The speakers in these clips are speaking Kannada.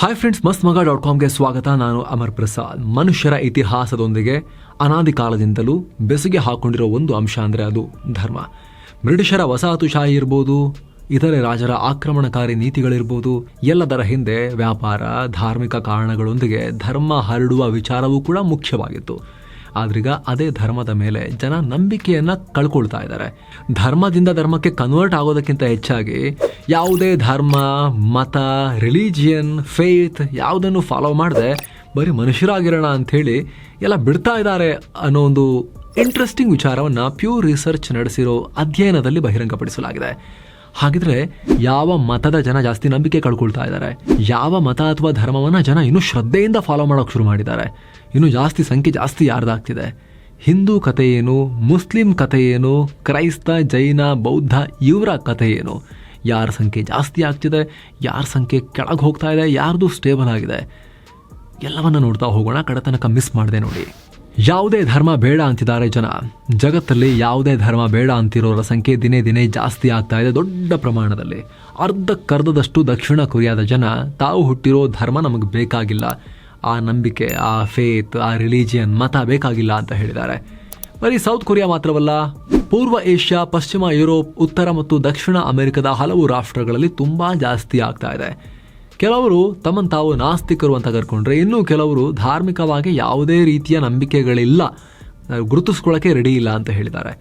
ಹಾಯ್ ಫ್ರೆಂಡ್ಸ್ ಮಸ್ತ್ ಮಗ ಡಾಟ್ ಕಾಮ್ಗೆ ಸ್ವಾಗತ. ನಾನು ಅಮರ್ ಪ್ರಸಾದ್. ಮನುಷ್ಯರ ಇತಿಹಾಸದೊಂದಿಗೆ ಅನಾದಿ ಕಾಲದಿಂದಲೂ ಬೆಸುಗೆ ಹಾಕೊಂಡಿರೋ ಒಂದು ಅಂಶ ಅಂದರೆ ಅದು ಧರ್ಮ. ಬ್ರಿಟಿಷರ ವಸಾಹತುಶಾಹಿ ಇರ್ಬೋದು, ಇತರೆ ರಾಜರ ಆಕ್ರಮಣಕಾರಿ ನೀತಿಗಳಿರ್ಬೋದು, ಎಲ್ಲದರ ಹಿಂದೆ ವ್ಯಾಪಾರ, ಧಾರ್ಮಿಕ ಕಾರಣಗಳೊಂದಿಗೆ ಧರ್ಮ ಹರಡುವ ವಿಚಾರವೂ ಕೂಡ ಮುಖ್ಯವಾಗಿತ್ತು. ಆದ್ರೀಗ ಅದೇ ಧರ್ಮದ ಮೇಲೆ ಜನ ನಂಬಿಕೆಯನ್ನ ಕಳ್ಕೊಳ್ತಾ ಇದ್ದಾರೆ. ಧರ್ಮದಿಂದ ಧರ್ಮಕ್ಕೆ ಕನ್ವರ್ಟ್ ಆಗೋದಕ್ಕಿಂತ ಹೆಚ್ಚಾಗಿ ಯಾವುದೇ ಧರ್ಮ, ಮತ ರಿಲಿಜಿಯನ್ ಫೇತ್ ಯಾವುದನ್ನು ಫಾಲೋ ಮಾಡದೆ ಬರೀ ಮನುಷ್ಯರಾಗಿರೋಣ ಅಂಥೇಳಿ ಎಲ್ಲ ಬಿಡ್ತಾ ಇದ್ದಾರೆ ಅನ್ನೋ ಒಂದು ಇಂಟ್ರೆಸ್ಟಿಂಗ್ ವಿಚಾರವನ್ನು ಪ್ಯೂರ್ ರಿಸರ್ಚ್ ನಡೆಸಿರೋ ಅಧ್ಯಯನದಲ್ಲಿ ಬಹಿರಂಗಪಡಿಸಲಾಗಿದೆ. ಹಾಗಿದ್ರೆ ಯಾವ ಮತದ ಜನ ಜಾಸ್ತಿ ನಂಬಿಕೆ ಕಳ್ಕೊಳ್ತಾ ಇದ್ದಾರೆ? ಯಾವ ಮತ ಅಥವಾ ಧರ್ಮವನ್ನು ಜನ ಇನ್ನೂ ಶ್ರದ್ಧೆಯಿಂದ ಫಾಲೋ ಮಾಡೋಕೆ ಶುರು ಮಾಡಿದ್ದಾರೆ? ಇನ್ನು ಜಾಸ್ತಿ ಸಂಖ್ಯೆ ಜಾಸ್ತಿ ಯಾರ್ದಾಗ್ತಿದೆ? ಹಿಂದೂ ಕಥೆ ಏನು, ಮುಸ್ಲಿಂ ಕಥೆ ಏನು, ಕ್ರೈಸ್ತ, ಜೈನ, ಬೌದ್ಧ, ಇವರ ಕಥೆ ಏನು? ಯಾರ ಸಂಖ್ಯೆ ಜಾಸ್ತಿ ಆಗ್ತಿದೆ, ಯಾರ ಸಂಖ್ಯೆ ಕೆಳಗೆ ಹೋಗ್ತಾ ಇದೆ, ಯಾರ್ದು ಸ್ಟೇಬಲ್ ಆಗಿದೆ? ಎಲ್ಲವನ್ನ ನೋಡ್ತಾ ಹೋಗೋಣ, ಕಡೆ ತನಕ ಮಿಸ್ ಮಾಡಿದೆ ನೋಡಿ. ಯಾವುದೇ ಧರ್ಮ ಬೇಡ ಅಂತಿದ್ದಾರೆ ಜನ. ಜಗತ್ತಲ್ಲಿ ಯಾವುದೇ ಧರ್ಮ ಬೇಡ ಅಂತಿರೋರ ಸಂಖ್ಯೆ ದಿನೇ ದಿನೇ ಜಾಸ್ತಿ ಆಗ್ತಾ ಇದೆ ದೊಡ್ಡ ಪ್ರಮಾಣದಲ್ಲಿ. ಅರ್ಧಕ್ಕರ್ಧದಷ್ಟು ದಕ್ಷಿಣ ಕೊರಿಯಾದ ಜನ ತಾವು ಹುಟ್ಟಿರೋ ಧರ್ಮ ನಮಗೆ ಬೇಕಾಗಿಲ್ಲ. ಆ ನಂಬಿಕೆ, ಆ ಫೇತ್ ಆ ರಿಲಿಜಿಯನ್ ಮತ ಬೇಕಾಗಿಲ್ಲ ಅಂತ ಹೇಳಿದ್ದಾರೆ. ಬರೀ ಸೌತ್ ಕೊರಿಯಾ ಮಾತ್ರವಲ್ಲ, ಪೂರ್ವ ಏಷ್ಯಾ ಪಶ್ಚಿಮ ಯುರೋಪ್ ಉತ್ತರ ಮತ್ತು ದಕ್ಷಿಣ ಅಮೆರಿಕದ ಹಲವು ರಾಷ್ಟ್ರಗಳಲ್ಲಿ ತುಂಬಾ ಜಾಸ್ತಿ ಆಗ್ತಾ ಇದೆ. ಕೆಲವರು ತಮ್ಮನ್ನು ತಾವು ನಾಸ್ತಿಕರು ಅಂತ ಕರ್ಕೊಂಡ್ರೆ, ಇನ್ನೂ ಕೆಲವರು ಧಾರ್ಮಿಕವಾಗಿ ಯಾವುದೇ ರೀತಿಯ ನಂಬಿಕೆಗಳಿಲ್ಲ ಗುರುತಿಸ್ಕೊಳ್ಳೋಕ್ಕೆ ಗುರುತಿಸ್ಕೊಳ್ಳೋಕೆ ರೆಡಿ ಇಲ್ಲ ಅಂತ ಹೇಳಿದ್ದಾರೆ.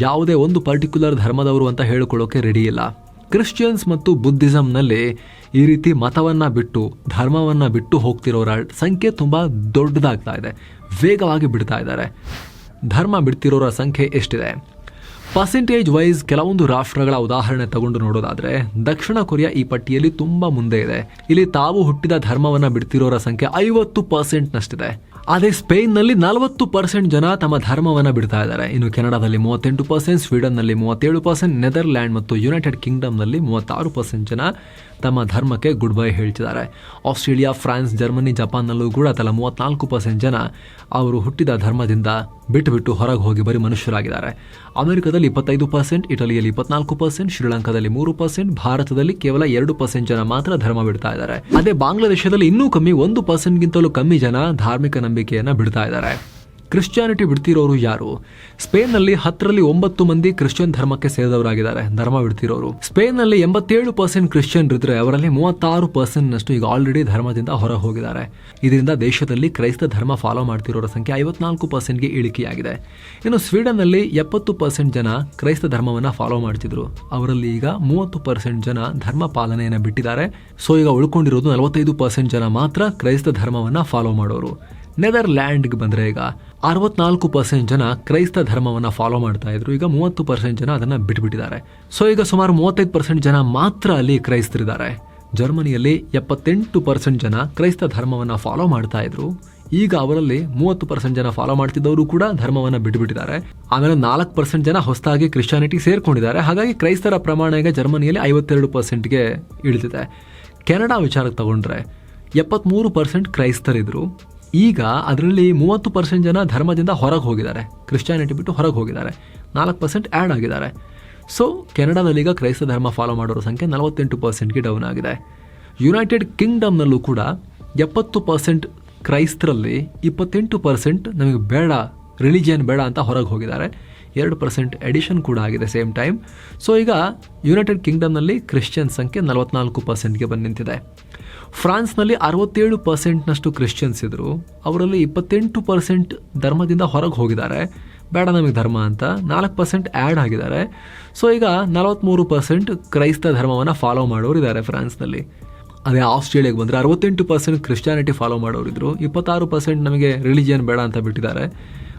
ಯಾವುದೇ ಒಂದು ಪರ್ಟಿಕ್ಯುಲರ್ ಧರ್ಮದವರು ಅಂತ ಹೇಳಿಕೊಳ್ಳೋಕೆ ರೆಡಿ ಇಲ್ಲ. ಕ್ರಿಶ್ಚಿಯನ್ಸ್ ಮತ್ತು ಬುದ್ಧಿಸಮ್ನಲ್ಲಿ ಈ ರೀತಿ ಮತವನ್ನು ಬಿಟ್ಟು, ಧರ್ಮವನ್ನು ಬಿಟ್ಟು ಹೋಗ್ತಿರೋರ ಸಂಖ್ಯೆ ತುಂಬ ದೊಡ್ಡದಾಗ್ತಾ ಇದೆ, ವೇಗವಾಗಿ ಬಿಡ್ತಾ ಇದ್ದಾರೆ. ಧರ್ಮ ಬಿಡ್ತಿರೋರ ಸಂಖ್ಯೆ ಎಷ್ಟಿದೆ? ಪರ್ಸೆಂಟೇಜ್ ವೈಸ್ ಕೆಲವೊಂದು ರಾಷ್ಟ್ರಗಳ ಉದಾಹರಣೆ ತಗೊಂಡು ನೋಡೋದಾದರೆ, ದಕ್ಷಿಣ ಕೊರಿಯಾ ಈ ಪಟ್ಟಿಯಲ್ಲಿ ತುಂಬ ಮುಂದೆ ಇದೆ. ಇಲ್ಲಿ ತಾವು ಹುಟ್ಟಿದ ಧರ್ಮವನ್ನು ಬಿಡ್ತಿರೋರ ಸಂಖ್ಯೆ ಐವತ್ತು ಪರ್ಸೆಂಟ್ನಷ್ಟಿದೆ ಅದೇ ಸ್ಪೇನ್ನಲ್ಲಿ ನಲವತ್ತು ಪರ್ಸೆಂಟ್ ಜನ ತಮ್ಮ ಧರ್ಮವನ್ನು ಬಿಡ್ತಾ ಇದ್ದಾರೆ. ಇನ್ನು ಕೆನಡಾದಲ್ಲಿ ಮೂವತ್ತೆಂಟು ಪರ್ಸೆಂಟ್, ಸ್ವೀಡನ್ನಲ್ಲಿ ಮೂವತ್ತೇಳು ಪರ್ಸೆಂಟ್, ನೆದರ್ಲ್ಯಾಂಡ್ ಮತ್ತು ಯುನೈಟೆಡ್ ಕಿಂಗ್ಡಮ್ನಲ್ಲಿ ಮೂವತ್ತಾರು ಪರ್ಸೆಂಟ್ ಜನ ತಮ್ಮ ಧರ್ಮಕ್ಕೆ ಗುಡ್ ಬೈ ಹೇಳ್ತಿದ್ದಾರೆ. ಆಸ್ಟ್ರೇಲಿಯಾ, ಫ್ರಾನ್ಸ್, ಜರ್ಮನಿ, ಜಪಾನ್ನಲ್ಲೂ ಕೂಡ ತಲಾ ಮೂವತ್ನಾಲ್ಕು ಪರ್ಸೆಂಟ್ ಜನ ಅವರು ಹುಟ್ಟಿದ ಧರ್ಮದಿಂದ ಬಿಟ್ಟುಬಿಟ್ಟು ಬಿಟ್ಟು ಹೊರಗೆ ಹೋಗಿ ಬರೀ ಮನುಷ್ಯರಾಗಿದ್ದಾರೆ. ಅಮೆರಿಕದಲ್ಲಿ ಇಪ್ಪತ್ತೈದು ಪರ್ಸೆಂಟ್ ಇಟಲಿಯಲ್ಲಿ ಇಪ್ಪತ್ನಾಲ್ಕು ಪರ್ಸೆಂಟ್ ಶ್ರೀಲಂಕಾದಲ್ಲಿ ಮೂರು ಪರ್ಸೆಂಟ್ ಭಾರತದಲ್ಲಿ ಕೇವಲ ಎರಡು ಪರ್ಸೆಂಟ್ ಜನ ಮಾತ್ರ ಧರ್ಮ ಬಿಡ್ತಾ ಇದ್ದಾರೆ. ಅದೇ ಬಾಂಗ್ಲಾದೇಶದಲ್ಲಿ ಇನ್ನೂ ಕಮ್ಮಿ, ಒಂದು ಪರ್ಸೆಂಟ್ಗಿಂತಲೂ ಕಮ್ಮಿ ಜನ ಧಾರ್ಮಿಕ ನಂಬಿಕೆಯನ್ನು ಬಿಡ್ತಾ ಇದ್ದಾರೆ. ಕ್ರಿಶ್ಚಿಯಾನಿಟಿ ಬಿಡ್ತಿರೋರು ಯಾರು? ಸ್ಪೇನ್ನಲ್ಲಿ ಹತ್ತರಲ್ಲಿ ಒಂಬತ್ತು ಮಂದಿ ಕ್ರಿಶ್ಚಿಯನ್ ಧರ್ಮಕ್ಕೆ ಸೇರಿದವರಾಗಿದ್ದಾರೆ. ಧರ್ಮ ಬಿಡ್ತಿರೋರು. ಸ್ಪೇನ್ನಲ್ಲಿ ಎಂಬತ್ತೇಳು ಪರ್ಸೆಂಟ್ ಕ್ರಿಶ್ಚಿಯನ್ ಇದ್ರೆ ಅವರಲ್ಲಿ ಮೂವತ್ತಾರು ಪರ್ಸೆಂಟ್ ನಷ್ಟು ಈಗ ಆಲ್ರೆಡಿ ಧರ್ಮದಿಂದ ಹೊರ ಹೋಗಿದ್ದಾರೆ ಇದರಿಂದ ದೇಶದಲ್ಲಿ ಕ್ರೈಸ್ತ ಧರ್ಮ ಫಾಲೋ ಮಾಡ್ತಿರೋರ ಸಂಖ್ಯೆ ಐವತ್ನಾಲ್ಕು ಪರ್ಸೆಂಟ್ಗೆ ಇಳಿಕೆಯಾಗಿದೆ. ಇನ್ನು ಸ್ವೀಡನ್ನಲ್ಲಿ ಎಪ್ಪತ್ತು ಪರ್ಸೆಂಟ್ ಜನ ಕ್ರೈಸ್ತ ಧರ್ಮವನ್ನ ಫಾಲೋ ಮಾಡ್ತಿದ್ರು. ಅವರಲ್ಲಿ ಈಗ ಮೂವತ್ತು ಪರ್ಸೆಂಟ್ ಜನ ಧರ್ಮ ಪಾಲನೆಯನ್ನು ಬಿಟ್ಟಿದ್ದಾರೆ. ಸೊ ಈಗ ಉಳ್ಕೊಂಡಿರೋದು ನಲವತ್ತೈದು ಪರ್ಸೆಂಟ್ ಜನ ಮಾತ್ರ ಕ್ರೈಸ್ತ ಧರ್ಮವನ್ನ ಫಾಲೋ ಮಾಡೋರು. ನೆದರ್ಲ್ಯಾಂಡ್ಗೆ ಬಂದರೆ ಈಗ ಅರವತ್ನಾಲ್ಕು ಪರ್ಸೆಂಟ್ ಜನ ಕ್ರೈಸ್ತ ಧರ್ಮವನ್ನು ಫಾಲೋ ಮಾಡ್ತಾ ಇದ್ರು. ಈಗ ಮೂವತ್ತು ಪರ್ಸೆಂಟ್ ಜನ ಅದನ್ನು ಬಿಟ್ಬಿಟ್ಟಿದ್ದಾರೆ. ಸೊ ಈಗ ಸುಮಾರು ಮೂವತ್ತೈದು ಪರ್ಸೆಂಟ್ ಜನ ಮಾತ್ರ ಅಲ್ಲಿ ಕ್ರೈಸ್ತರಿದ್ದಾರೆ. ಜರ್ಮನಿಯಲ್ಲಿ ಎಪ್ಪತ್ತೆಂಟು ಪರ್ಸೆಂಟ್ ಜನ ಕ್ರೈಸ್ತ ಧರ್ಮವನ್ನು ಫಾಲೋ ಮಾಡ್ತಾ ಇದ್ರು. ಈಗ ಅವರಲ್ಲಿ ಮೂವತ್ತು ಪರ್ಸೆಂಟ್ ಜನ ಫಾಲೋ ಮಾಡ್ತಿದ್ದವರು ಕೂಡ ಧರ್ಮವನ್ನು ಬಿಟ್ಟುಬಿಟ್ಟಿದ್ದಾರೆ ಆಮೇಲೆ ನಾಲ್ಕು ಪರ್ಸೆಂಟ್ ಜನ ಹೊಸದಾಗಿ ಕ್ರಿಶ್ಚಿಯಾನಿಟಿ ಸೇರ್ಕೊಂಡಿದ್ದಾರೆ. ಹಾಗಾಗಿ ಕ್ರೈಸ್ತರ ಪ್ರಮಾಣ ಈಗ ಜರ್ಮನಿಯಲ್ಲಿ ಐವತ್ತೆರಡು ಪರ್ಸೆಂಟ್ಗೆ ಇಳಿದಿದೆ. ಕೆನಡಾ ವಿಚಾರಕ್ಕೆ ತಗೊಂಡ್ರೆ ಎಪ್ಪತ್ಮೂರು ಪರ್ಸೆಂಟ್ ಕ್ರೈಸ್ತರಿದ್ರು. ಈಗ ಅದರಲ್ಲಿ ಮೂವತ್ತು ಪರ್ಸೆಂಟ್ ಜನ ಧರ್ಮದಿಂದ ಹೊರಗೆ ಹೋಗಿದ್ದಾರೆ. ಕ್ರಿಶ್ಚಿಯಾನಿಟಿ ಬಿಟ್ಟು ಹೊರಗೆ ಹೋಗಿದ್ದಾರೆ. ನಾಲ್ಕು ಪರ್ಸೆಂಟ್ ಆ್ಯಡ್ ಆಗಿದ್ದಾರೆ. ಸೊ ಕೆನಡಾದಲ್ಲಿ ಈಗ ಕ್ರೈಸ್ತ ಧರ್ಮ ಫಾಲೋ ಮಾಡೋರ ಸಂಖ್ಯೆ ನಲವತ್ತೆಂಟು ಪರ್ಸೆಂಟ್ಗೆ ಡೌನ್ ಆಗಿದೆ. ಯುನೈಟೆಡ್ ಕಿಂಗ್ಡಮ್ನಲ್ಲೂ ಕೂಡ ಎಪ್ಪತ್ತು ಪರ್ಸೆಂಟ್ ಕ್ರೈಸ್ತರಲ್ಲಿ ಇಪ್ಪತ್ತೆಂಟು ಪರ್ಸೆಂಟ್ ನಮಗೆ ಬೇಡ ರಿಲಿಜಿಯನ್ ಬೇಡ ಅಂತ ಹೊರಗೆ ಹೋಗಿದ್ದಾರೆ. ಎರಡು ಪರ್ಸೆಂಟ್ ಎಡಿಷನ್ ಕೂಡ ಆಗಿದೆ ಸೇಮ್ ಟೈಮ್ ಸೊ ಈಗ ಯುನೈಟೆಡ್ ಕಿಂಗ್ಡಮ್ನಲ್ಲಿ ಕ್ರಿಶ್ಚಿಯನ್ ಸಂಖ್ಯೆ ನಲವತ್ನಾಲ್ಕು ಪರ್ಸೆಂಟ್ಗೆ ಬಂದು ನಿಂತಿದೆ. ಫ್ರಾನ್ಸ್ನಲ್ಲಿ ಅರವತ್ತೇಳು ಪರ್ಸೆಂಟ್ನಷ್ಟು ಕ್ರಿಶ್ಚಿಯನ್ಸ್ ಇದ್ದರು ಅವರಲ್ಲಿ ಇಪ್ಪತ್ತೆಂಟು ಪರ್ಸೆಂಟ್ ಧರ್ಮದಿಂದ ಹೊರಗೆ ಹೋಗಿದ್ದಾರೆ. ಬೇಡ ನಮಗೆ ಧರ್ಮ ಅಂತ ನಾಲ್ಕು ಪರ್ಸೆಂಟ್ ಆ್ಯಡ್ ಆಗಿದ್ದಾರೆ. ಸೊ ಈಗ ನಲವತ್ತ್ಮೂರು ಪರ್ಸೆಂಟ್ ಕ್ರೈಸ್ತ ಧರ್ಮವನ್ನು ಫಾಲೋ ಮಾಡೋರು ಇದ್ದಾರೆ ಫ್ರಾನ್ಸ್ನಲ್ಲಿ. ಅದೇ ಆಸ್ಟ್ರೇಲಿಯಾಗೆ ಬಂದರೆ ಅರವತ್ತೆಂಟು ಪರ್ಸೆಂಟ್ ಕ್ರಿಶ್ಚಾನಿಟಿ ಫಾಲೋ ಮಾಡೋರಿದ್ರು ಇಪ್ಪತ್ತಾರು ಪರ್ಸೆಂಟ್ ನಮಗೆ ರಿಲಿಜಿಯನ್ ಬೇಡ ಅಂತ ಬಿಟ್ಟಿದ್ದಾರೆ.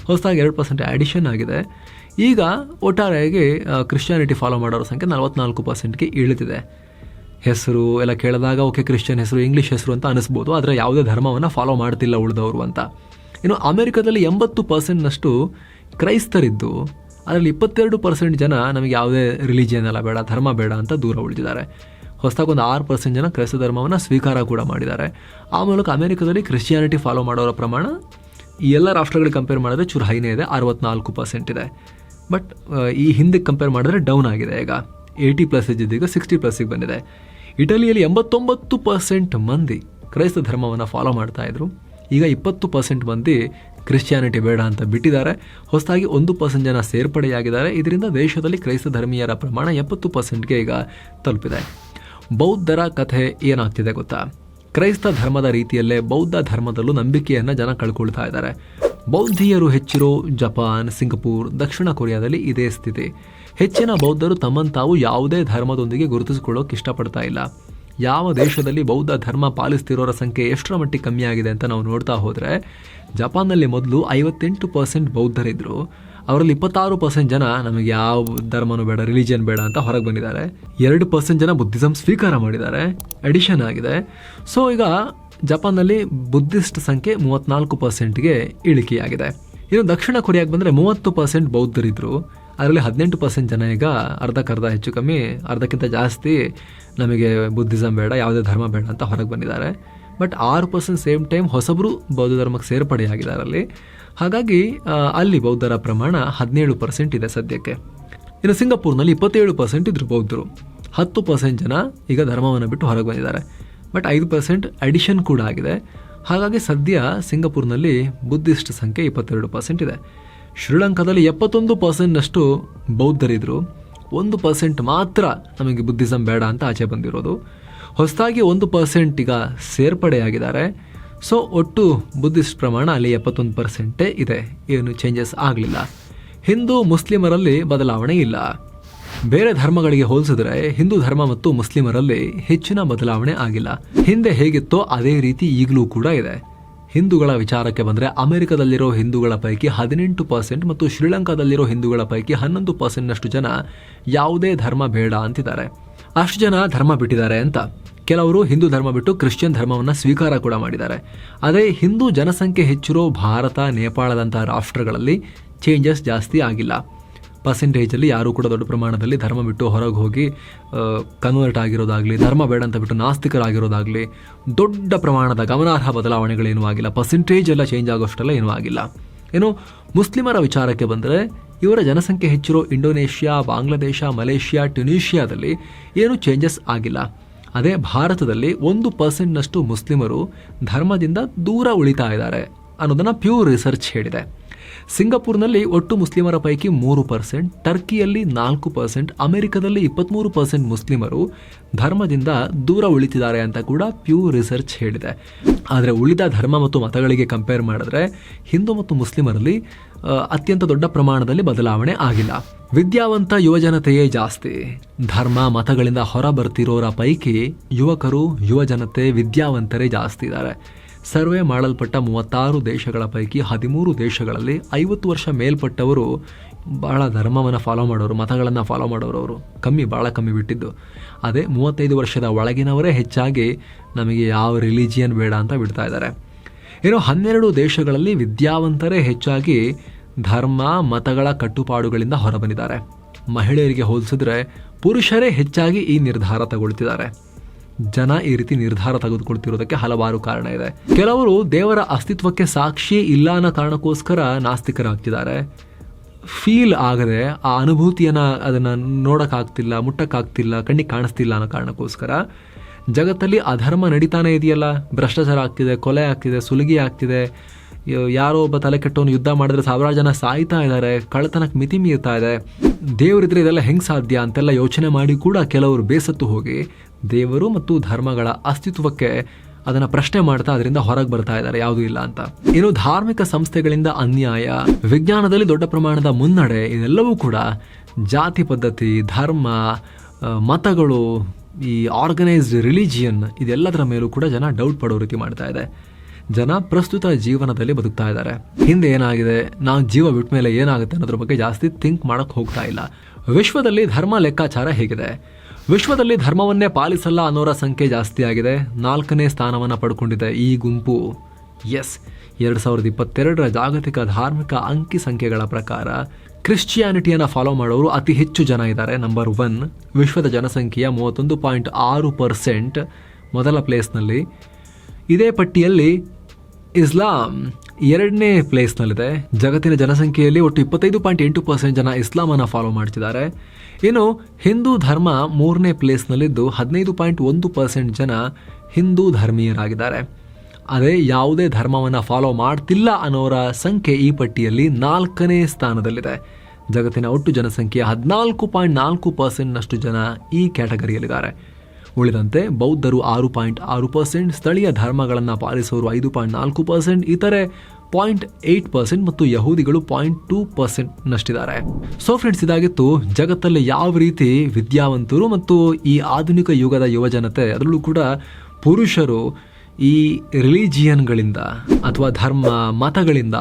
ಹೊಸದಾಗಿ ಎರಡು ಪರ್ಸೆಂಟ್ ಆ್ಯಡಿಷನ್ ಆಗಿದೆ. ಈಗ ಒಟ್ಟಾರೆಯಾಗಿ ಕ್ರಿಶ್ಚಾನಿಟಿ ಫಾಲೋ ಮಾಡೋರ ಸಂಖ್ಯೆ ನಲವತ್ನಾಲ್ಕು ಪರ್ಸೆಂಟ್ಗೆ ಇಳಿದಿದೆ. ಹೆಸರು ಎಲ್ಲ ಕೇಳಿದಾಗ ಓಕೆ ಕ್ರಿಶ್ಚಿಯನ್ ಹೆಸರು ಇಂಗ್ಲೀಷ್ ಹೆಸರು ಅಂತ ಅನಿಸ್ಬೋದು ಆದರೆ ಯಾವುದೇ ಧರ್ಮವನ್ನು ಫಾಲೋ ಮಾಡ್ತಿಲ್ಲ ಉಳಿದವರು ಅಂತ. ಇನ್ನು ಅಮೆರಿಕದಲ್ಲಿ ಎಂಬತ್ತು ಪರ್ಸೆಂಟ್ನಷ್ಟು ಕ್ರೈಸ್ತರಿದ್ದು. ಅದರಲ್ಲಿ ಇಪ್ಪತ್ತೆರಡು ಪರ್ಸೆಂಟ್ ಜನ ನಮಗೆ ಯಾವುದೇ ರಿಲಿಜಿಯನ್ ಎಲ್ಲ ಬೇಡ, ಧರ್ಮ ಬೇಡ ಅಂತ ದೂರ ಉಳಿದಿದ್ದಾರೆ. ಹೊಸದಾಗಿ ಒಂದು ಆರು ಪರ್ಸೆಂಟ್ ಜನ ಕ್ರೈಸ್ತ ಧರ್ಮವನ್ನು ಸ್ವೀಕಾರ ಕೂಡ ಮಾಡಿದ್ದಾರೆ. ಆ ಮೂಲಕ ಅಮೆರಿಕದಲ್ಲಿ ಕ್ರಿಶ್ಚಿಯಾನಿಟಿ ಫಾಲೋ ಮಾಡೋರ ಪ್ರಮಾಣ ಈ ಎಲ್ಲ ರಾಷ್ಟ್ರಗಳಿಗೆ ಕಂಪೇರ್ ಮಾಡಿದ್ರೆ ಚೂರು ಹೈನೇ ಇದೆ, ಅರವತ್ನಾಲ್ಕು ಪರ್ಸೆಂಟ್ ಇದೆ. ಬಟ್ ಈ ಹಿಂದಕ್ಕೆ ಕಂಪೇರ್ ಮಾಡಿದ್ರೆ ಡೌನ್ ಆಗಿದೆ ಈಗ. ಏಯ್ಟಿ ಪ್ಲಸ್ ಇದ್ದಿದ್ದೀಗ ಸಿಕ್ಸ್ಟಿ ಪ್ಲಸ್ಸಿಗೆ ಬಂದಿದೆ. ಇಟಲಿಯಲ್ಲಿ ಎಂಬತ್ತೊಂಬತ್ತು ಪರ್ಸೆಂಟ್ ಮಂದಿ ಕ್ರೈಸ್ತ ಧರ್ಮವನ್ನು ಫಾಲೋ ಮಾಡ್ತಾ ಇದ್ರು. ಈಗ ಇಪ್ಪತ್ತು ಪರ್ಸೆಂಟ್ ಮಂದಿ ಕ್ರಿಶ್ಚಿಯಾನಿಟಿ ಬೇಡ ಅಂತ ಬಿಟ್ಟಿದ್ದಾರೆ. ಹೊಸದಾಗಿ ಒಂದು ಪರ್ಸೆಂಟ್ ಜನ ಸೇರ್ಪಡೆಯಾಗಿದ್ದಾರೆ. ಇದರಿಂದ ದೇಶದಲ್ಲಿ ಕ್ರೈಸ್ತ ಧರ್ಮೀಯರ ಪ್ರಮಾಣ ಎಪ್ಪತ್ತು ಪರ್ಸೆಂಟ್ಗೆ ಈಗ ತಲುಪಿದೆ. ಬೌದ್ಧರ ಕಥೆ ಏನಾಗ್ತಿದೆ ಗೊತ್ತಾ? ಕ್ರೈಸ್ತ ಧರ್ಮದ ರೀತಿಯಲ್ಲೇ ಬೌದ್ಧ ಧರ್ಮದಲ್ಲೂ ನಂಬಿಕೆಯನ್ನು ಜನ ಕಳ್ಕೊಳ್ತಾ ಇದ್ದಾರೆ. ಬೌದ್ಧಿಯರು ಹೆಚ್ಚಿರೋ ಜಪಾನ್, ಸಿಂಗಪೂರ್, ದಕ್ಷಿಣ ಕೊರಿಯಾದಲ್ಲಿ ಇದೇ ಸ್ಥಿತಿ. ಹೆಚ್ಚಿನ ಬೌದ್ಧರು ತಮ್ಮನ್ನು ತಾವು ಯಾವುದೇ ಧರ್ಮದೊಂದಿಗೆ ಗುರುತಿಸಿಕೊಳ್ಳೋಕೆ ಇಷ್ಟಪಡ್ತಾ ಇಲ್ಲ. ಯಾವ ದೇಶದಲ್ಲಿ ಬೌದ್ಧ ಧರ್ಮ ಪಾಲಿಸ್ತಿರೋರ ಸಂಖ್ಯೆ ಎಷ್ಟರ ಮಟ್ಟಿಗೆ ಕಮ್ಮಿ ಆಗಿದೆ ಅಂತ ನಾವು ನೋಡ್ತಾ ಹೋದರೆ, ಜಪಾನ್ನಲ್ಲಿ ಮೊದಲು ಐವತ್ತೆಂಟು ಪರ್ಸೆಂಟ್ ಬೌದ್ಧರಿದ್ದರು ಅವರಲ್ಲಿ ಇಪ್ಪತ್ತಾರು ಪರ್ಸೆಂಟ್ ಜನ ನಮಗೆ ಯಾವ ಧರ್ಮನೂ ಬೇಡ ರಿಲಿಜನ್ ಬೇಡ ಅಂತ ಹೊರಗೆ ಬಂದಿದ್ದಾರೆ. ಎರಡು ಪರ್ಸೆಂಟ್ ಜನ ಬುದ್ಧಿಸಮ್ ಸ್ವೀಕಾರ ಮಾಡಿದ್ದಾರೆ. ಅಡಿಷನ್ ಆಗಿದೆ. ಸೊ, ಈಗ ಜಪಾನ್ನಲ್ಲಿ ಬುದ್ಧಿಸ್ಟ್ ಸಂಖ್ಯೆ ಮೂವತ್ನಾಲ್ಕು ಪರ್ಸೆಂಟ್ಗೆ ಇಳಿಕೆಯಾಗಿದೆ. ಇನ್ನು ದಕ್ಷಿಣ ಕೊರಿಯಾಗೆ ಬಂದರೆ ಮೂವತ್ತು ಪರ್ಸೆಂಟ್ ಬೌದ್ಧರಿದ್ದರು ಅದರಲ್ಲಿ ಹದಿನೆಂಟು ಪರ್ಸೆಂಟ್ ಜನ ಈಗ ಅರ್ಧಕ್ಕರ್ಧ ಹೆಚ್ಚು ಕಮ್ಮಿ, ಅರ್ಧಕ್ಕಿಂತ ಜಾಸ್ತಿ ನಮಗೆ ಬುದ್ಧಿಸಮ್ ಬೇಡ, ಯಾವುದೇ ಧರ್ಮ ಬೇಡ ಅಂತ ಹೊರಗೆ ಬಂದಿದ್ದಾರೆ. ಬಟ್ ಆರು ಪರ್ಸೆಂಟ್ ಸೇಮ್ ಟೈಮ್ ಹೊಸಬರು ಬೌದ್ಧ ಧರ್ಮಕ್ಕೆ ಸೇರ್ಪಡೆಯಾಗಿದ್ದಾರೆ ಅಲ್ಲಿ ಹಾಗಾಗಿ ಅಲ್ಲಿ ಬೌದ್ಧರ ಪ್ರಮಾಣ ಹದಿನೇಳು ಪರ್ಸೆಂಟ್ ಇದೆ ಸದ್ಯಕ್ಕೆ. ಇನ್ನು ಸಿಂಗಾಪುರ್ನಲ್ಲಿ ಇಪ್ಪತ್ತೇಳು ಪರ್ಸೆಂಟ್ ಇದ್ರು ಬೌದ್ಧರು. ಹತ್ತು ಪರ್ಸೆಂಟ್ ಜನ ಈಗ ಧರ್ಮವನ್ನು ಬಿಟ್ಟು ಹೊರಗೆ ಬಂದಿದ್ದಾರೆ. ಬಟ್ ಐದು ಪರ್ಸೆಂಟ್ ಅಡಿಷನ್ ಕೂಡ ಆಗಿದೆ. ಹಾಗಾಗಿ ಸದ್ಯ ಸಿಂಗಪುರ್ನಲ್ಲಿ ಬುದ್ಧಿಸ್ಟ್ ಸಂಖ್ಯೆ ಇಪ್ಪತ್ತೆರಡು ಪರ್ಸೆಂಟ್ ಇದೆ. ಶ್ರೀಲಂಕಾದಲ್ಲಿ ಎಪ್ಪತ್ತೊಂದು ಪರ್ಸೆಂಟ್ನಷ್ಟು ಬೌದ್ಧರಿದ್ರು. ಒಂದು ಪರ್ಸೆಂಟ್ ಮಾತ್ರ ನಮಗೆ ಬುದ್ಧಿಸಮ್ ಬೇಡ ಅಂತ ಆಚೆ ಬಂದಿರೋದು. ಹೊಸದಾಗಿ ಒಂದು ಪರ್ಸೆಂಟ್ ಈಗ ಸೇರ್ಪಡೆಯಾಗಿದ್ದಾರೆ. ಸೊ, ಒಟ್ಟು ಬುದ್ಧಿಸ್ಟ್ ಪ್ರಮಾಣ ಅಲ್ಲಿ ಎಪ್ಪತ್ತೊಂದು ಪರ್ಸೆಂಟೇ ಇದೆ. ಏನು ಚೇಂಜಸ್ ಆಗಲಿಲ್ಲ. ಹಿಂದೂ ಮುಸ್ಲಿಮರಲ್ಲಿ ಬದಲಾವಣೆ ಇಲ್ಲ. ಬೇರೆ ಧರ್ಮಗಳಿಗೆ ಹೋಲಿಸಿದ್ರೆ ಹಿಂದೂ ಧರ್ಮ ಮತ್ತು ಮುಸ್ಲಿಮರಲ್ಲಿ ಹೆಚ್ಚಿನ ಬದಲಾವಣೆ ಆಗಿಲ್ಲ. ಹಿಂದೆ ಹೇಗಿತ್ತೋ ಅದೇ ರೀತಿ ಈಗಲೂ ಕೂಡ ಇದೆ. ಹಿಂದೂಗಳ ವಿಚಾರಕ್ಕೆ ಬಂದರೆ ಅಮೆರಿಕದಲ್ಲಿರೋ ಹಿಂದೂಗಳ ಪೈಕಿ ಹದಿನೆಂಟು ಪರ್ಸೆಂಟ್ ಮತ್ತು ಶ್ರೀಲಂಕಾದಲ್ಲಿರೋ ಹಿಂದೂಗಳ ಪೈಕಿ ಹನ್ನೊಂದು ಪರ್ಸೆಂಟ್ನಷ್ಟು ಜನ ಯಾವುದೇ ಧರ್ಮ ಬೇಡ ಅಂತಿದ್ದಾರೆ. ಅಷ್ಟು ಜನ ಧರ್ಮ ಬಿಟ್ಟಿದ್ದಾರೆ ಅಂತ ಕೆಲವರು ಹಿಂದೂ ಧರ್ಮ ಬಿಟ್ಟು ಕ್ರಿಶ್ಚಿಯನ್ ಧರ್ಮವನ್ನು ಸ್ವೀಕಾರ ಕೂಡ ಮಾಡಿದ್ದಾರೆ. ಅದೇ ಹಿಂದೂ ಜನಸಂಖ್ಯೆ ಹೆಚ್ಚಿರೋ ಭಾರತ ನೇಪಾಳದಂಥ ರಾಷ್ಟ್ರಗಳಲ್ಲಿ ಚೇಂಜಸ್ ಜಾಸ್ತಿ ಆಗಿಲ್ಲ. ಪರ್ಸೆಂಟೇಜಲ್ಲಿ ಯಾರೂ ಕೂಡ ದೊಡ್ಡ ಪ್ರಮಾಣದಲ್ಲಿ ಧರ್ಮ ಬಿಟ್ಟು ಹೊರಗೆ ಹೋಗಿ ಕನ್ವರ್ಟ್ ಆಗಿರೋದಾಗಲಿ, ಧರ್ಮ ಬೇಡ ಅಂತ ಬಿಟ್ಟು ನಾಸ್ತಿಕರಾಗಿರೋದಾಗಲಿ, ದೊಡ್ಡ ಪ್ರಮಾಣದ ಗಮನಾರ್ಹ ಬದಲಾವಣೆಗಳೇನೂ ಆಗಿಲ್ಲ. ಪರ್ಸೆಂಟೇಜ್ ಎಲ್ಲ ಚೇಂಜ್ ಆಗೋಷ್ಟೆಲ್ಲ ಏನೂ ಆಗಿಲ್ಲ. ಏನು, ಮುಸ್ಲಿಮರ ವಿಚಾರಕ್ಕೆ ಬಂದರೆ, ಇವರ ಜನಸಂಖ್ಯೆ ಹೆಚ್ಚಿರೋ ಇಂಡೋನೇಷ್ಯಾ, ಬಾಂಗ್ಲಾದೇಶ, ಮಲೇಷ್ಯಾ ಟ್ಯುನೀಷಿಯಾದಲ್ಲಿ ಏನೂ ಚೇಂಜಸ್ ಆಗಿಲ್ಲ. ಅದೇ ಭಾರತದಲ್ಲಿ ಒಂದು ಪರ್ಸೆಂಟ್ನಷ್ಟು ಮುಸ್ಲಿಮರು ಧರ್ಮದಿಂದ ದೂರ ಉಳಿತಾ ಇದ್ದಾರೆ ಅನ್ನೋದನ್ನು ಪ್ಯೂರ್ ರಿಸರ್ಚ್ ಹೇಳಿದೆ. ಸಿಂಗಪೂರ್ನಲ್ಲಿ ಒಟ್ಟು ಮುಸ್ಲಿಮರ ಪೈಕಿ ಮೂರು ಪರ್ಸೆಂಟ್ ಟರ್ಕಿಯಲ್ಲಿ ನಾಲ್ಕು ಪರ್ಸೆಂಟ್ ಅಮೆರಿಕದಲ್ಲಿ ಇಪ್ಪತ್ತ್ಮೂರು ಪರ್ಸೆಂಟ್ ಮುಸ್ಲಿಮರು ಧರ್ಮದಿಂದ ದೂರ ಉಳಿತಿದ್ದಾರೆ ಅಂತ ಕೂಡ ಪ್ಯೂ ರಿಸರ್ಚ್ ಹೇಳಿದೆ. ಆದರೆ ಉಳಿದ ಧರ್ಮ ಮತ್ತು ಮತಗಳಿಗೆ ಕಂಪೇರ್ ಮಾಡಿದ್ರೆ ಹಿಂದೂ ಮತ್ತು ಮುಸ್ಲಿಮರಲ್ಲಿ ಅತ್ಯಂತ ದೊಡ್ಡ ಪ್ರಮಾಣದಲ್ಲಿ ಬದಲಾವಣೆ ಆಗಿಲ್ಲ. ವಿದ್ಯಾವಂತ ಯುವಜನತೆಯೇ ಜಾಸ್ತಿ. ಧರ್ಮ, ಮತಗಳಿಂದ ಹೊರ ಬರ್ತಿರೋರ ಪೈಕಿ ಯುವಕರು ಯುವಜನತೆ ವಿದ್ಯಾವಂತರೇ ಜಾಸ್ತಿ ಇದ್ದಾರೆ. ಸರ್ವೆ ಮಾಡಲ್ಪಟ್ಟ ಮೂವತ್ತಾರು ದೇಶಗಳ ಪೈಕಿ ಹದಿಮೂರು ದೇಶಗಳಲ್ಲಿ ಐವತ್ತು ವರ್ಷ ಮೇಲ್ಪಟ್ಟವರು ಭಾಳ ಧರ್ಮವನ್ನು ಫಾಲೋ ಮಾಡೋರು, ಮತಗಳನ್ನು ಫಾಲೋ ಮಾಡೋರು ಅವರು. ಕಮ್ಮಿ ಭಾಳ ಕಮ್ಮಿ ಬಿಟ್ಟಿದ್ದು. ಅದೇ ಮೂವತ್ತೈದು ವರ್ಷದ ಒಳಗಿನವರೇ ಹೆಚ್ಚಾಗಿ ನಮಗೆ ಯಾವ ರಿಲಿಜಿಯನ್ ಬೇಡ ಅಂತ ಬಿಡ್ತಾ ಇದ್ದಾರೆ. ಇನ್ನು ಹನ್ನೆರಡು ದೇಶಗಳಲ್ಲಿ ವಿದ್ಯಾವಂತರೇ ಹೆಚ್ಚಾಗಿ ಧರ್ಮ, ಮತಗಳ ಕಟ್ಟುಪಾಡುಗಳಿಂದ ಹೊರಬಂದಿದ್ದಾರೆ. ಮಹಿಳೆಯರಿಗೆ ಹೋಲಿಸಿದ್ರೆ ಪುರುಷರೇ ಹೆಚ್ಚಾಗಿ ಈ ನಿರ್ಧಾರ ತಗೊಳ್ತಿದ್ದಾರೆ. ಜನ ಈ ರೀತಿ ನಿರ್ಧಾರ ತೆಗೆದುಕೊಳ್ತಿರೋದಕ್ಕೆ ಹಲವಾರು ಕಾರಣ ಇದೆ. ಕೆಲವರು ದೇವರ ಅಸ್ತಿತ್ವಕ್ಕೆ ಸಾಕ್ಷಿ ಇಲ್ಲ ಅನ್ನೋ ಕಾರಣಕ್ಕೋಸ್ಕರ ನಾಸ್ತಿಕರಾಗ್ತಿದ್ದಾರೆ. ಫೀಲ್ ಆಗದೆ ಆ ಅನುಭೂತಿಯನ್ನ ಅದನ್ನ ನೋಡೋಕ್ಕಾಗ್ತಿಲ್ಲ, ಮುಟ್ಟಕ್ಕಾಗ್ತಿಲ್ಲ, ಕಣ್ಣಿಗೆ ಕಾಣಿಸ್ತಿಲ್ಲ ಅನ್ನೋ ಕಾರಣಕ್ಕೋಸ್ಕರ ಜಗತ್ತಲ್ಲಿ ಅಧರ್ಮ ನಡೀತಾನೆ ಇದೆಯಲ್ಲ? ಭ್ರಷ್ಟಾಚಾರ ಆಗ್ತಿದೆ, ಕೊಲೆ ಆಗ್ತಿದೆ, ಸುಲಿಗೆ ಆಗ್ತಿದೆ. ಯಾರೋ ಒಬ್ಬ ತಲೆ ಕೆಟ್ಟವನು ಯುದ್ಧ ಮಾಡಿದ್ರೆ ಸಾವಿರಾರು ಜನ ಸಾಯ್ತಾ ಇದ್ದಾರೆ, ಕಳ್ಳತನಕ್ಕೆ ಮಿತಿ ಮೀರ್ತಾ ಇದೆ. ದೇವರಿದ್ರೆ ಇದೆಲ್ಲ ಹೆಂಗೆ ಸಾಧ್ಯ ಅಂತೆಲ್ಲ ಯೋಚನೆ ಮಾಡಿ ಕೂಡ ಕೆಲವರು ಬೇಸತ್ತು ಹೋಗಿ ದೇವರು ಮತ್ತು ಧರ್ಮಗಳ ಅಸ್ತಿತ್ವಕ್ಕೆ ಅದನ್ನ ಪ್ರಶ್ನೆ ಮಾಡ್ತಾ ಅದರಿಂದ ಹೊರಗೆ ಬರ್ತಾ ಇದ್ದಾರೆ, ಯಾವುದೂ ಇಲ್ಲ ಅಂತ. ಇನ್ನು ಧಾರ್ಮಿಕ ಸಂಸ್ಥೆಗಳಿಂದ ಅನ್ಯಾಯ, ವಿಜ್ಞಾನದಲ್ಲಿ ದೊಡ್ಡ ಪ್ರಮಾಣದ ಮುನ್ನಡೆ, ಇದೆಲ್ಲವೂ ಕೂಡ ಜಾತಿ ಪದ್ಧತಿ, ಧರ್ಮ ಮತಗಳು, ಈ ಆರ್ಗನೈಸ್ಡ್ ರಿಲಿಜಿಯನ್ ಇದೆಲ್ಲದರ ಮೇಲೂ ಕೂಡ ಜನ ಡೌಟ್ ಪಡೋ ರೀತಿ ಮಾಡ್ತಾ ಇದೆ. ಜನ ಪ್ರಸ್ತುತ ಜೀವನದಲ್ಲಿ ಬದುಕ್ತಾ ಇದ್ದಾರೆ. ಹಿಂದೆ ಏನಾಗಿದೆ? ನಾವು ಜೀವ ಬಿಟ್ಟ ಮೇಲೆ ಏನಾಗುತ್ತೆ ಅನ್ನೋದ್ರ ಬಗ್ಗೆ ಜಾಸ್ತಿ ಥಿಂಕ್ ಮಾಡಕ್ ಹೋಗ್ತಾ ಇಲ್ಲ. ವಿಶ್ವದಲ್ಲಿ ಧರ್ಮ ಲೆಕ್ಕಾಚಾರ ಹೇಗಿದೆ? ವಿಶ್ವದಲ್ಲಿ ಧರ್ಮವನ್ನೇ ಪಾಲಿಸಲ್ಲ ಅನ್ನೋರ ಸಂಖ್ಯೆ ಜಾಸ್ತಿ ಆಗಿದೆ. ನಾಲ್ಕನೇ ಸ್ಥಾನವನ್ನು ಪಡ್ಕೊಂಡಿದೆ ಈ ಗುಂಪು. ಎಸ್ ಎರಡು ಸಾವಿರದ ಇಪ್ಪತ್ತೆರಡರ ಜಾಗತಿಕ ಧಾರ್ಮಿಕ ಅಂಕಿ ಸಂಖ್ಯೆಗಳ ಪ್ರಕಾರ ಕ್ರಿಶ್ಚಿಯಾನಿಟಿಯನ್ನು ಫಾಲೋ ಮಾಡೋರು ಅತಿ ಹೆಚ್ಚು ಜನ ಇದ್ದಾರೆ. ನಂಬರ್ ಒನ್ ವಿಶ್ವದ ಜನಸಂಖ್ಯೆಯ ಮೂವತ್ತೊಂದು ಪಾಯಿಂಟ್ ಆರು ಪರ್ಸೆಂಟ್ ಮೊದಲ ಪ್ಲೇಸ್ನಲ್ಲಿ ಇದೇ ಪಟ್ಟಿಯಲ್ಲಿ ಇಸ್ಲಾಂ ಎರಡನೇ ಪ್ಲೇಸ್ನಲ್ಲಿದೆ. ಜಗತ್ತಿನ ಜನಸಂಖ್ಯೆಯಲ್ಲಿ ಒಟ್ಟು ಇಪ್ಪತ್ತೈದು ಪಾಯಿಂಟ್ ಎಂಟು ಪರ್ಸೆಂಟ್ ಜನ ಇಸ್ಲಾಮನ್ನು ಫಾಲೋ ಮಾಡ್ತಿದ್ದಾರೆ. ಇನ್ನು ಹಿಂದೂ ಧರ್ಮ ಮೂರನೇ ಪ್ಲೇಸ್ನಲ್ಲಿದ್ದು ಹದಿನೈದು ಪಾಯಿಂಟ್ ಒಂದು ಪರ್ಸೆಂಟ್ ಜನ ಹಿಂದೂ ಧರ್ಮೀಯರಾಗಿದ್ದಾರೆ. ಅದೇ ಯಾವುದೇ ಧರ್ಮವನ್ನು ಫಾಲೋ ಮಾಡ್ತಿಲ್ಲ ಅನ್ನೋರ ಸಂಖ್ಯೆ ಈ ಪಟ್ಟಿಯಲ್ಲಿ ನಾಲ್ಕನೇ ಸ್ಥಾನದಲ್ಲಿದೆ. ಜಗತ್ತಿನ ಒಟ್ಟು ಜನಸಂಖ್ಯೆ ಹದಿನಾಲ್ಕು ಪಾಯಿಂಟ್ ನಾಲ್ಕು ಪರ್ಸೆಂಟ್ನಷ್ಟು ಜನ ಈ ಕ್ಯಾಟಗರಿಯಲ್ಲಿದ್ದಾರೆ. ಉಳಿದಂತೆ ಬೌದ್ಧರು ಆರು ಪಾಯಿಂಟ್ ಆರು ಪರ್ಸೆಂಟ್, ಸ್ಥಳೀಯ ಧರ್ಮಗಳನ್ನು ಪಾಲಿಸುವರು ಐದು ಪಾಯಿಂಟ್ ನಾಲ್ಕು ಪರ್ಸೆಂಟ್, ಇತರೆ ಪಾಯಿಂಟ್ ಏಯ್ಟ್ ಪರ್ಸೆಂಟ್ ಮತ್ತು ಯಹೂದಿಗಳು ಪಾಯಿಂಟ್ ಟೂ ಪರ್ಸೆಂಟ್ ನಷ್ಟಿದ್ದಾರೆ. ಸೊ ಫ್ರೆಂಡ್ಸ್ ಇದಾಗಿತ್ತು ಜಗತ್ತಲ್ಲಿ ಯಾವ ರೀತಿ ವಿದ್ಯಾವಂತರು ಮತ್ತು ಈ ಆಧುನಿಕ ಯುಗದ ಯುವಜನತೆ, ಅದರಲ್ಲೂ ಕೂಡ ಪುರುಷರು ಈ ರಿಲಿಜಿಯನ್ಗಳಿಂದ ಅಥವಾ ಧರ್ಮ ಮತಗಳಿಂದ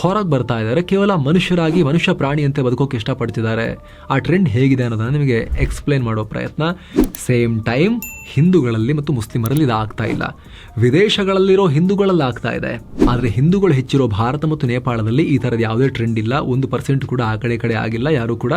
ಹೊರಗೆ ಬರ್ತಾ ಇದ್ದಾರೆ. ಕೇವಲ ಮನುಷ್ಯರಾಗಿ ಮನುಷ್ಯ ಪ್ರಾಣಿಯಂತೆ ಬದುಕೋಕೆ ಇಷ್ಟಪಡ್ತಿದ್ದಾರೆ. ಆ ಟ್ರೆಂಡ್ ಹೇಗಿದೆ ಅನ್ನೋದನ್ನು ನಿಮಗೆ ಎಕ್ಸ್ಪ್ಲೇನ್ ಮಾಡೋ ಪ್ರಯತ್ನ. ಸೇಮ್ ಟೈಮ್ ಹಿಂದೂಗಳಲ್ಲಿ ಮತ್ತು ಮುಸ್ಲಿಮರಲ್ಲಿ ಇದು ಆಗ್ತಾ ಇಲ್ಲ. ವಿದೇಶಗಳಲ್ಲಿರೋ ಹಿಂದೂಗಳಲ್ಲಿ ಆಗ್ತಾ ಇದೆ. ಆದರೆ ಹಿಂದೂಗಳು ಹೆಚ್ಚಿರೋ ಭಾರತ ಮತ್ತು ನೇಪಾಳದಲ್ಲಿ ಈ ಥರದ ಯಾವುದೇ ಟ್ರೆಂಡ್ ಇಲ್ಲ. ಒಂದು ಪರ್ಸೆಂಟ್ ಕೂಡ ಆ ಕಡೆ ಕಡೆ ಆಗಿಲ್ಲ. ಯಾರೂ ಕೂಡ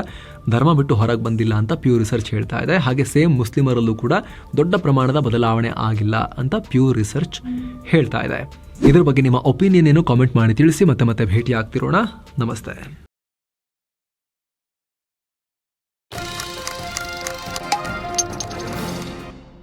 ಧರ್ಮ ಬಿಟ್ಟು ಹೊರಗೆ ಬಂದಿಲ್ಲ ಅಂತ ಪ್ಯೂರ್ ರಿಸರ್ಚ್ ಹೇಳ್ತಾ ಇದೆ. ಹಾಗೆ ಸೇಮ್ ಮುಸ್ಲಿಮರಲ್ಲೂ ಕೂಡ ದೊಡ್ಡ ಪ್ರಮಾಣದ ಬದಲಾವಣೆ ಆಗಿಲ್ಲ ಅಂತ ಪ್ಯೂರ್ ರಿಸರ್ಚ್ ಹೇಳ್ತಾ ಇದೆ. ಇದ್ರ ಬಗ್ಗೆ ನಿಮ್ಮ ಒಪಿನಿಯನ್ ಏನು ಕಾಮೆಂಟ್ ಮಾಡಿ ತಿಳಿಸಿ ಮತ್ತೆ ಮತ್ತೆ ಭೇಟಿ ಆಗ್ತಿರೋಣ ನಮಸ್ತೆ.